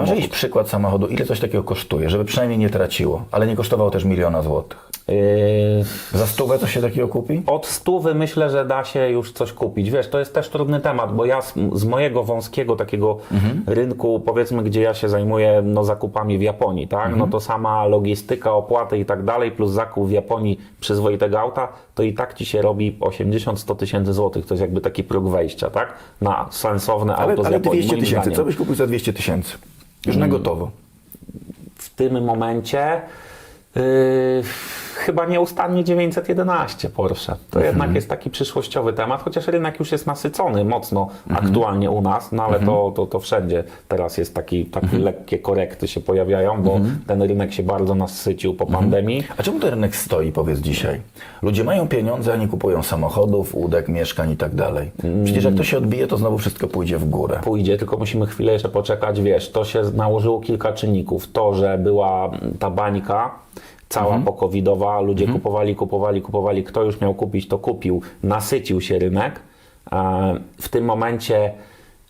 Może samochód. iść przykład samochodu, ile coś takiego kosztuje, żeby przynajmniej nie traciło, ale nie kosztowało też miliona złotych. Yy, Za stówę coś się takiego kupi? Od stówy myślę, że da się już coś kupić. Wiesz, to jest też trudny temat, bo ja z, z mojego wąskiego takiego rynku, powiedzmy, gdzie ja się zajmuję no, zakupami w Japonii, tak? No to sama logistyka, opłaty i tak dalej, plus zakup w Japonii przyzwoitego auta, to i tak ci się robi 80-100 tysięcy złotych. To jest jakby taki próg wejścia, tak? Na sensowne Ale, auto z ale Japonii. 200 moim tysięcy, zdaniem. co byś kupił za 200 tysięcy? Już na gotowo. w tym momencie yy, chyba nieustannie 911 Porsche. To Mhm. jednak jest taki przyszłościowy temat, chociaż rynek już jest nasycony mocno Mhm. aktualnie u nas, no ale to, to, to wszędzie teraz jest taki, takie Mhm. lekkie korekty się pojawiają, bo ten rynek się bardzo nasycił po pandemii. A czemu ten rynek stoi, powiedz dzisiaj? Ludzie mają pieniądze, a nie kupują samochodów, łódek, mieszkań i tak dalej. Przecież jak to się odbije, to znowu wszystko pójdzie w górę. pójdzie, tylko musimy chwilę jeszcze poczekać, wiesz, to się nałożyło kilka czynników. To, że była ta bańka cała Mhm. pokowidowa, ludzie kupowali, kupowali, kupowali, kto już miał kupić, to kupił, nasycił się rynek. E, W tym momencie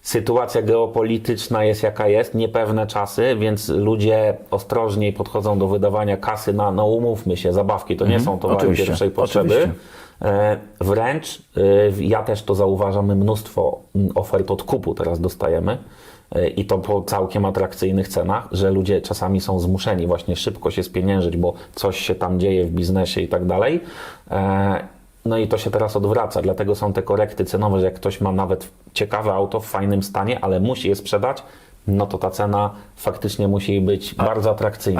sytuacja geopolityczna jest jaka jest, niepewne czasy, więc ludzie ostrożniej podchodzą do wydawania kasy na, no umówmy się, zabawki to nie są towary Mhm. Oczywiście, pierwszej potrzeby. oczywiście. E, Wręcz e, ja też to zauważam, my mnóstwo ofert odkupu teraz dostajemy e, i to po całkiem atrakcyjnych cenach, że ludzie czasami są zmuszeni właśnie szybko się spieniężyć, bo coś się tam dzieje w biznesie i tak dalej. No i to się teraz odwraca, dlatego są te korekty cenowe, że jak ktoś ma nawet ciekawe auto w fajnym stanie, ale musi je sprzedać, no to ta cena faktycznie musi być bardzo atrakcyjna.